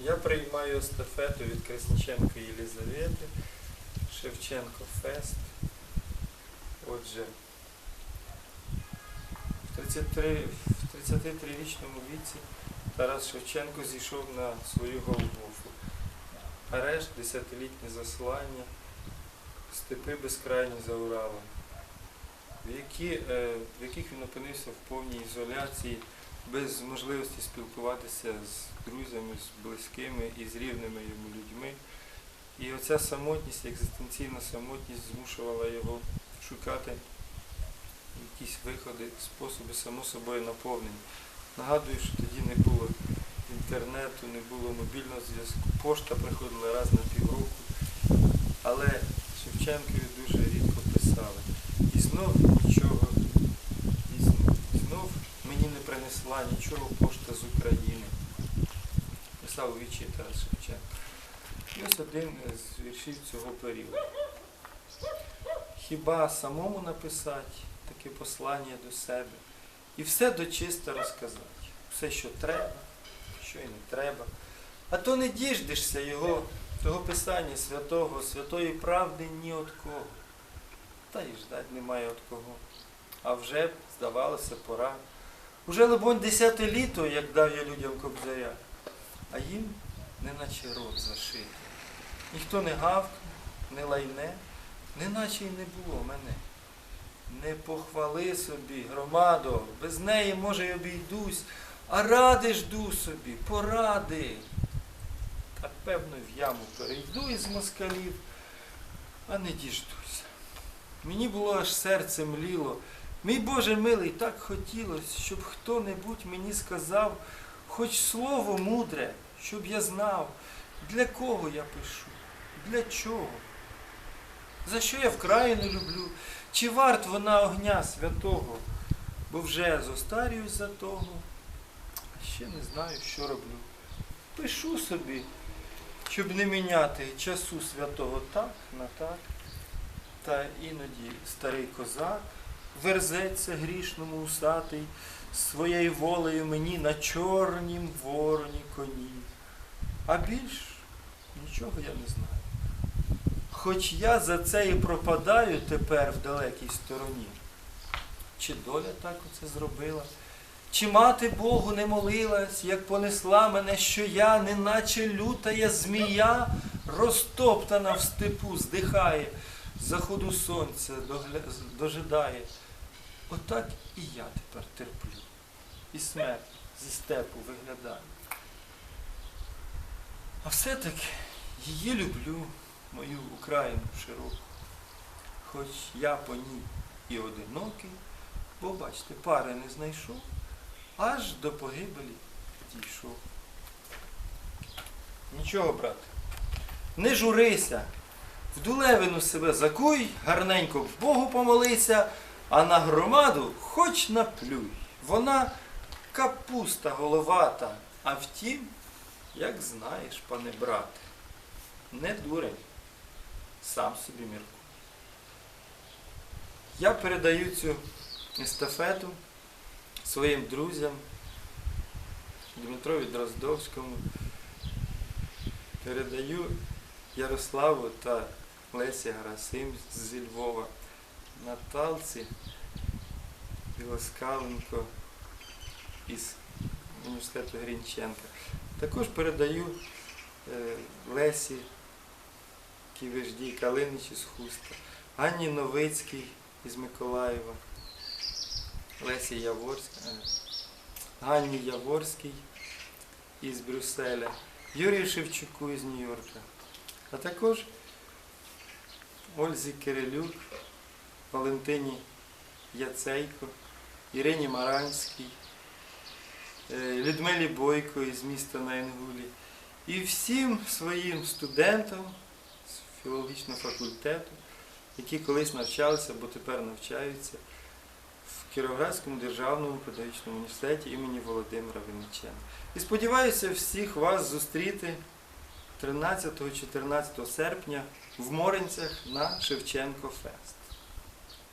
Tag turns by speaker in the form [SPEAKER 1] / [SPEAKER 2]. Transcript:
[SPEAKER 1] Я приймаю естафету від Красниченко Єлізавети, Шевченко Фест. Отже, в 33 в 33-річному віці Тарас Шевченко зійшов на свою Голгофу. Арешт, десятилітнє заслання, степи безкрайні за Уралом, в, які, е, в яких він опинився в повній ізоляції, без можливості спілкуватися з друзями, з близькими і з рівними йому людьми. І оця самотність, екзистенційна самотність змушувала його шукати якісь виходи, способи само собою наповнення. Нагадую, що тоді не було інтернету, не було мобільного зв'язку, пошта приходила раз на півроку. Але Шевченкові дуже рідко писали. І знов нічого, і знов, і знов мені не принесла нічого пошта з України. Писав вічі Тарас Шевченко. І ось один з віршів цього періоду. Хіба самому написати таке послання до себе і все дочисто розказати. Все, що треба, що і не треба. А то не діждешся його, того писання святого, святої правди ні от кого. Та й ждать немає от кого. А вже б, здавалося, пора. Уже, либонь, десяте літо, як дав я людям кобзаря, а їм неначе рот зашитий. Ніхто не гавкне, не лайне, неначе й не було мене. Не похвали собі, громадо, без неї, може, й обійдусь, а ради жду собі, поради. Та певно в яму перейду із москалів, а не діждуся. Мені було аж серце мліло. Мій Боже милий, так хотілося, щоб хто-небудь мені сказав хоч слово мудре, щоб я знав, для кого я пишу, для чого. За що я вкрай не люблю, чи варт вона огня святого, бо вже зостарююсь за того, а ще не знаю, що роблю. Пишу собі, щоб не міняти часу святого так на так, та іноді старий козак верзеться грішному усатий своєю волею мені на чорнім вороні коні. А більш нічого я не знаю. Хоч я за це і пропадаю тепер в далекій стороні. Чи доля так оце зробила? Чи мати Богу не молилась, як понесла мене, що я, неначе лютая змія, розтоптана в степу, здихає, заходу сонця дожидає. Отак і я тепер терплю. І смерть зі степу виглядає. А все-таки її люблю, мою Україну широку. Хоч я по ній і одинокий, бо бачите, пари не знайшов, аж до погибелі дійшов. Нічого, брате, не журися, в дулевину себе закуй, гарненько в Богу помолися, а на громаду хоч наплюй. Вона капуста головата, а втім, як знаєш, пане брате, не дурень, сам собі міркуй. Я передаю цю естафету своїм друзям Дмитрові Дроздовському, передаю Ярославу та Лесі Гарасим зі Львова, Наталці Білоскаленко із університету Грінченка. Також передаю е, Лесі Ківеждій Калинич із Хуста, Анні Новицькій із Миколаєва, Лесі Яворська, е, Ганні Яворській із Брюсселя, Юрію Шевчуку із Нью-Йорка, а також Ользі Кирилюк, Валентині Яцейко, Ірині Маранській, е, Людмилі Бойко із міста на Інгулі і всім своїм студентам з філологічного факультету, які колись навчалися або тепер навчаються в Кіровоградському державному педагогічному університеті імені Володимира Винниченка. І сподіваюся всіх вас зустріти 13-14 серпня в Моринцях на Шевченко Фест.